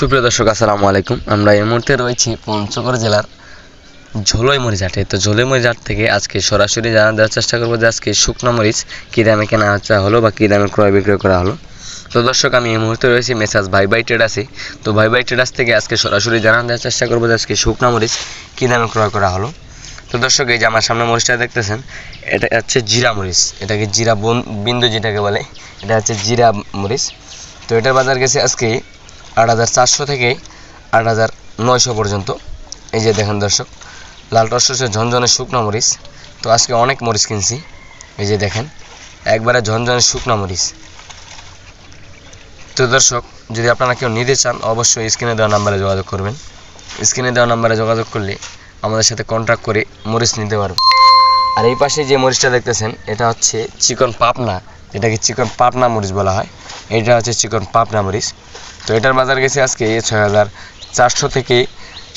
সুপ্রিয় দর্শক, আসসালামু আলাইকুম। আমরা এই মুহূর্তে রয়েছি পঞ্চগড় জেলার ঝোলই মরিচ হাটে তো ঝোলই মরিচ হাট থেকে আজকে সরাসরি জানা দেওয়ার চেষ্টা করব যে আজকে শুকনো মরিচ কী দামে কেনা হচ্ছে হলো বা কী দামে ক্রয় বিক্রয় করা হলো। তো দর্শক, আমি এই মুহূর্তে রয়েছি মেসাজ ভাই ভাই ট্রেডাসে তো ভাই ভাই ট্রেডাস থেকে আজকে সরাসরি জানা দেওয়ার চেষ্টা করব যে আজকে শুকনো মরিচ কী দামে ক্রয় করা হলো। তো দর্শক, এই যে আমার সামনে মরিচটা দেখতেছেন, এটা হচ্ছে জিরা মরিচ। এটাকে জিরা বন বিন্দু যেটাকে বলে, এটা হচ্ছে জিরা মরিচ। তো এটার বাজার গেছে আজকে আট হাজার চারশো থেকে আট হাজার নয়শো পর্যন্ত। এই যে দেখেন দর্শক, লাল টসটসে ঝনঝনে শুকনো মরিচ। তো আজকে অনেক মরিচ কিনছি। এই যে দেখেন, একবারে ঝনঝনে শুকনো মরিচ। তো দর্শক, যদি আপনারা কেউ নিতে চান, অবশ্যই স্ক্রিনে দেওয়া নাম্বারে যোগাযোগ করবেন। স্ক্রিনে দেওয়া নাম্বারে যোগাযোগ করলে আমাদের সাথে কন্ট্যাক্ট করে মরিচ নিতে পারবেন। আর এই পাশে যে মরিচটা দেখতেছেন, এটা হচ্ছে চিকন পাপনা। যেটাকে চিকন পাপনা মরিচ বলা হয়। এটা হচ্ছে চিকন পাপনা মরিচ। তো এটার বাজার গেছে আজকে ছয় হাজার চারশো থেকে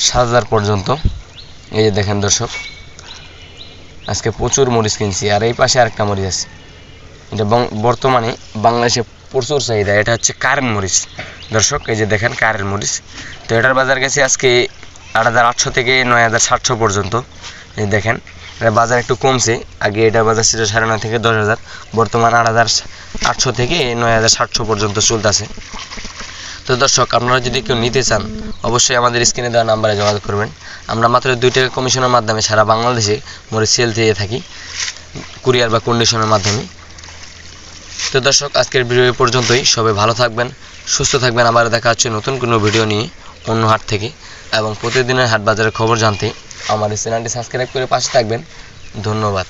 সাত হাজার পর্যন্ত। এই যে দেখেন দর্শক, আজকে প্রচুর মরিচ কিনছি, আর এই পাশে আরেকটা মরিচ আছে। এটা বর্তমানে বাংলাদেশে প্রচুর চাহিদা, এটা হচ্ছে কারেন্ট মরিচ। দর্শক, এই যে দেখেন কারেন্ট মরিচ। তো এটার বাজার গেছে আজকে আট হাজার আটশো থেকে নয় হাজার সাতশো পর্যন্ত। এই দেখেন এটার বাজার একটু কমছে। আগে এটার বাজার ছিল সাড়ে নয় থেকে দশ হাজার, বর্তমান আট হাজার আটশো থেকে নয় হাজার সাতশো পর্যন্ত চলতেছে। তো দর্শক, আপনারা যদি কেউ নিতে চান, অবশ্যই আমাদের স্ক্রিনে দেওয়া নাম্বারে যোগাযোগ করবেন। আমরা মাত্র দুই টাকা কমিশনের মাধ্যমে সারা বাংলাদেশে মরিচ সেল দিয়ে থাকি, কুরিয়ার বা কন্ডিশনের মাধ্যমে। তো দর্শক, আজকের ভিডিও পর্যন্তই। সবাই ভালো থাকবেন, সুস্থ থাকবেন। আবার দেখা হচ্ছে নতুন কোনো ভিডিও নিয়ে অন্য হাট থেকে। এবং প্রতিদিনের হাট বাজারের খবর জানতে আমার চ্যানেলটি সাবস্ক্রাইব করে পাশে থাকবেন। ধন্যবাদ।